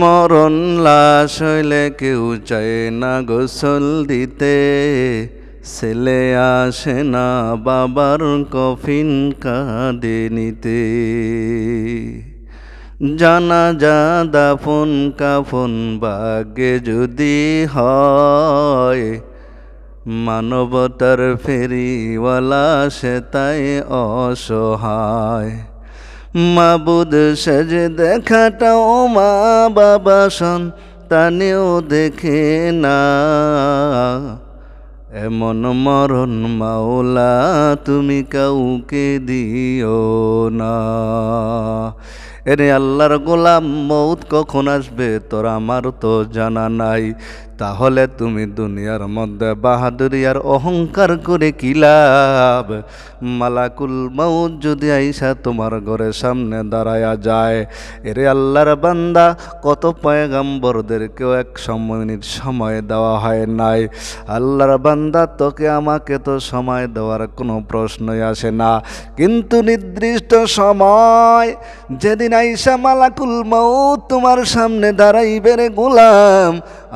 মরণ লাশ হইলে কেউ চায় না গোসল দিতে। ছেলে আসে না বাবার কফিন কাঁদে নিতে। জানা যা দাফন কাফন ভাগ্যে যদি হয়, মানবতার ফেরিওয়ালা সে তাই অসহায়। মাবুদ সেজে দেখাটাও মা বাবা সন্তানেও দেখে না। এমন মরণ মাওলা তুমি কাউকে দিও না। এরে আল্লাহর গোলাম মৌত কখন আসবে তোর আমার তো জানা নাই। তাহলে তুমি দুনিয়ার মধ্যে বাহাদুরিয়ার অহংকার করে কি লাভ? মালাকুল মৌত যদি আইসা তোমার ঘরের সামনে দাঁড়ায়া যায়, এরে আল্লাহর বান্দা, কত পয়গাম্বরদেরকেও এক মিনিট সময় দেওয়া হয় নাই। আল্লাহর বান্দা, তোকে আমাকে তো সময় দেওয়ার কোনো প্রশ্নই আসে না। কিন্তু নির্দিষ্ট সময় যেদিন আইসা মালাকুল মৌত তোমার সামনে দাঁড়াইবে রে গোলাম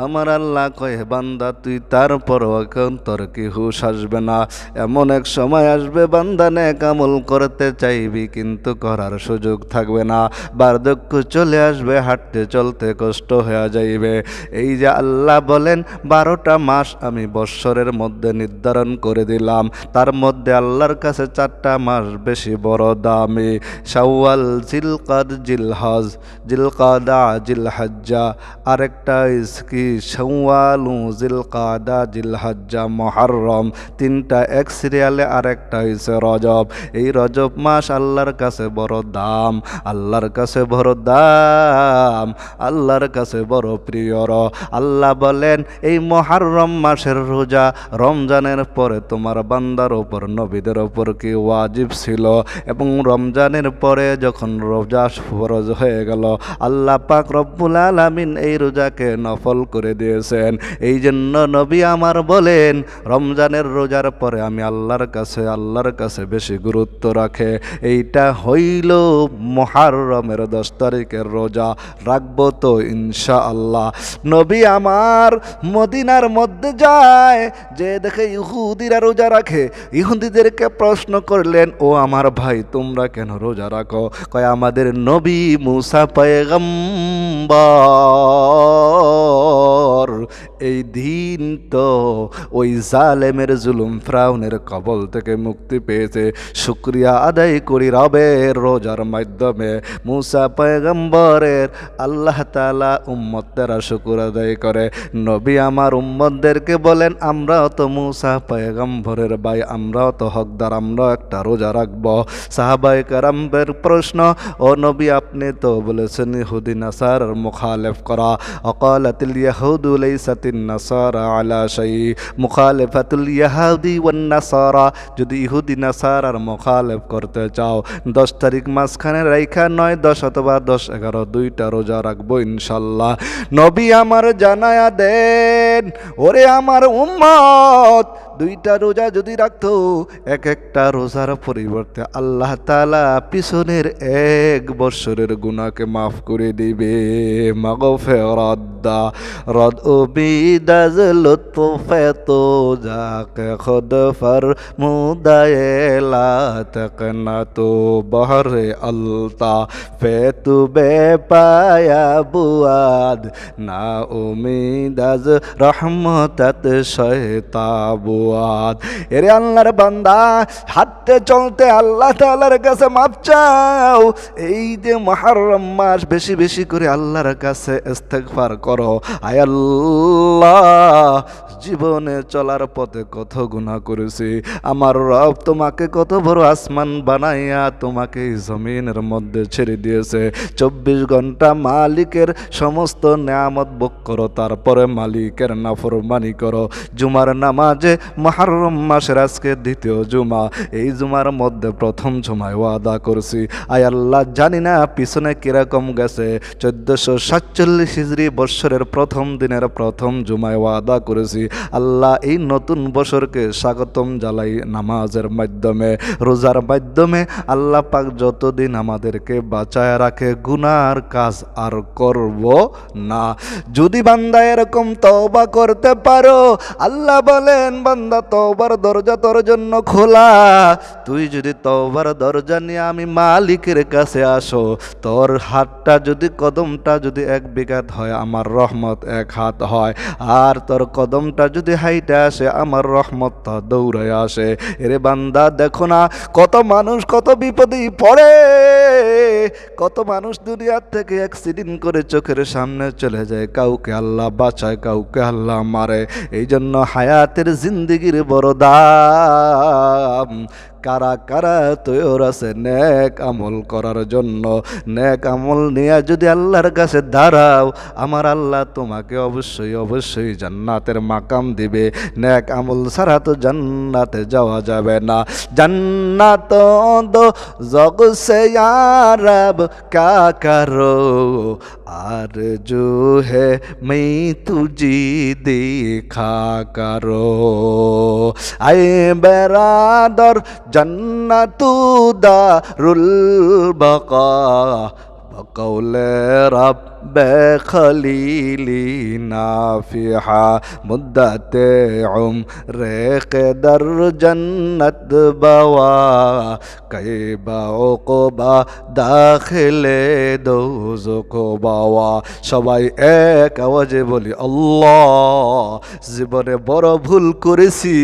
আমার আল্লাহ কয়ে বান্দা, তুই তারপর এখন তোর কি হুশ আসবে না। এমন এক সময় আসবে, বান্দা নেক আমল করতে চাইবি, কিন্তু করার সুযোগ থাকবে না। বার্ধক্য চলে আসবে, হাঁটতে চলতে কষ্ট হয়ে যাইবে। এই যে আল্লাহ বলেন, বারোটা মাস আমি বৎসরের মধ্যে নির্ধারণ করে দিলাম। তার মধ্যে আল্লাহর কাছে চারটা মাস বেশি বড় দামি। শাওয়াল, জিলকাদ, জিলহজ, জিলকাদা, জিলহাজ্জা। আরেকটা ইসকি শাওয়ালু জিলকাদা জিলহাজ্জা মহারম তিনটা এক সিরিয়ালে আরেকটা হয়েছে রজব। এই রজব মাস আল্লাহর কাছে বড় দাম। আল্লাহর কাছে বড় দাম। আল্লাহর কাছে বড় প্রিয় আল্লাহ বলেন, এই মহারম মাসের রোজা রমজানের পরে তোমার বান্দার ওপর, নবীদের ওপর কি ওয়াজিব ছিল? এবং রমজানের পরে যখন রোজা ফরজ হয়ে গেল, আল্লাহ পাক রব্বুল আলামিন এই রোজাকে নফল করে দিয়েছেন। এই জন্য নবী আমার বলেন, রমজানের রোজার পরে আমি আল্লাহর কাছে আল্লাহর কাছে বেশি গুরুত্ব রাখে। এইটা হইল মহারমের দশ তারিখের রোজা। রাখব তো ইনশা আল্লাহ নবী আমার মদিনার মধ্যে যায়, যে দেখে ইহুদিরা রোজা রাখে। ইহুদিদেরকে প্রশ্ন করলেন, ও আমার ভাই, তোমরা কেন রোজা রাখো? কয়, আমাদের নবী মুসা পয়গম্বর এই দিন তো ওই জালেমের জুলুম ফ্রাউনের কবল থেকে মুক্তি পেয়েছে। শুক্রিয়া আদায় করি রবের রোজার মাধ্যমে। মুসা পয়গম্বরের আল্লাহ তালা উম্মতেরা শুকুর আদায় করে। নবী আমার উম্মতদেরকে বলেন আমরাও তো মুসা পয়গম্বরের ভাই আমরাও তো হকদার আমরাও একটা রোজা রাখব। সাহাবাই কারামের প্রশ্ন, ও নবী, আপনি তো বলেছেন ইহুদি নাসার মুখালেফ করা। অকালাতিল ইয়াহুদু লাইসাতিন নাসারা আলা শাই, মুখালেফাতুল ইয়াহুদি ওয়ান নাসারা যদি ইহুদি, নাসারার মুখালেফ করতে চাও, দশ তারিখ মাঝখানে রাইখা নয়, দশ অথবা দশ এগারো, দুইটা রোজা রাখব ইনশাল্লাহ। নবী আমার জানায়া দেন, ওরে আমার উম্মত, দুইটা রোজা যদি রাখতো, এক একটা রোজার পরিবর্তে আল্লাহ তালা পিছনের এক বৎসরের গুণাকে মাফ করে দিবে। মাগো ফেরদ্দা রদ ও বিদাজ লুৎফে তো যাকে খুদ ফর মুদায়েলা তকনা তো বহরে আলতা ফে তু বে পায়া বুয়াদ না উমিদাজ রহমতাত শয়তাবুয়াদ এরে আল্লাহর বান্দা, হাঁটতে চলতে আল্লাহ তাআলার কাছে মাপ চাও। এই যে মহারম মাস, বেশি বেশি করে আল্লাহর কাছে ইস্তেগফার করো। আয় আল্লাহ জীবনে চলার পথে কত গুনাহ করেছি। আমার রব তোমাকে কত বড় আসমান বানাইয়া তোমাকে জমিনের মধ্যে ছেড়ে দিয়েছে। চব্বিশ ঘণ্টা মালিকের সমস্ত নেয়ামত ভোগ করো, তারপরে মালিকের নাফরমানি করো। জুমার নামাজে মহারম মাসের আজকে দ্বিতীয় জুমা, এই জুমার মধ্যে প্রথম জুমায় ওয়াদা করছি। আয় আল্লাহ, জানি না পিছনে কীরকম গেছে। চোদ্দশো সাতচল্লিশ হিজড়ি বৎসরের প্রথম দিনের প্রথম জুমায় ওয়াদা করেছি। আল্লাহ এই নতুন বছরকে স্বাগতম জালাই নামাজের মাধ্যমে, রোজার মাধ্যমে। আল্লাহ পাক যতদিন আমাদেরকে বাঁচায় রাখে, গুনার কাজ আর করব না। যদি বান্দা এরকম তওবা করতে পারো, আল্লাহ বলেন, বান্দা, তওবার দরজা তোর জন্য খোলা। তুই যদি তওবার দরজা নিয়ে আমি মালিকের কাছে আসো, তোর হাতটা যদি, কদমটা যদি এক বিঘাত হয়, আমার রহমত এক হাত হয়। আর তোর কদমটা যদি হাইটে আসে, আমার রহমতটা দৌড়ে আসে। এরে বান্দা, দেখো না, কত মানুষ কত বিপদেই পড়ে। কত মানুষ দুনিয়ার থেকে অ্যাক্সিডেন্ট করে চোখের সামনে চলে যায়। কাউকে আল্লাহ বাঁচায়, কাউকে আল্লাহ মারে। এই জন্য হায়াতের জিন্দিগির বড় দাম। কারা কারা তৈর আছে নেক আমল করার জন্য নেক আমল নিয়ে যদি আল্লাহর কাছে দাঁড়াও আমার আল্লাহ তোমাকে অবশ্যই অবশ্যই জান্নাতের মাকাম দিবে নেক আমল ছাড়া তো জান্নাতে যাওয়া যাবে না জান্নাত দো জগ সে আরব কা করো আর जो है मैं तुझी देखा करो आए बेरादर জান্নাতু দারুল বাকা بقول رب خليلي نافحا مدة عمر قدر جنت بوا كيب عقبا داخل دوزق বাওয়া সবাই এক আওয়াজে বলি আল্লাহ জীবনে বড় ভুল করেছি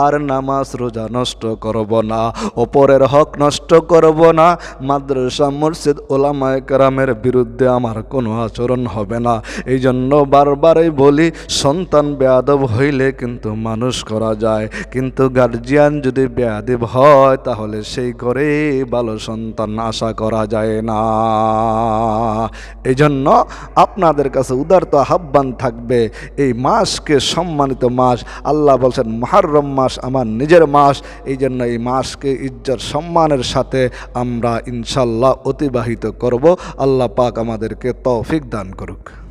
আর নামাজ রোজা নষ্ট করব না ওপরের হক নষ্ট করব না মাদ্রাসা মসজিদ ওলামায় কারামের বিরুদ্ধে আমার কোনো আচরণ হবে না। এই জন্য বারবারই বলি, সন্তান বেয়াদব হইলে কিন্তু মানুষ করা যায়। কিন্তু গার্জিয়ান যদি বেয়াদব হয়, তাহলে সেই করে ভালো সন্তান আশা করা যায় না। এই জন্য আপনাদের কাছে উদারত আহ্বান থাকবে, এই মাসকে সম্মানিত মাস। আল্লাহ বলছেন, মহারম মাস আমার নিজের মাস। এই জন্য এই মাসকে ইজ্জত সম্মানের সাথে আমরা ইনশাল্লাহ অতিবাহিত করব। আল্লাহ পাক আমাদেরকে তৌফিক দান করুক।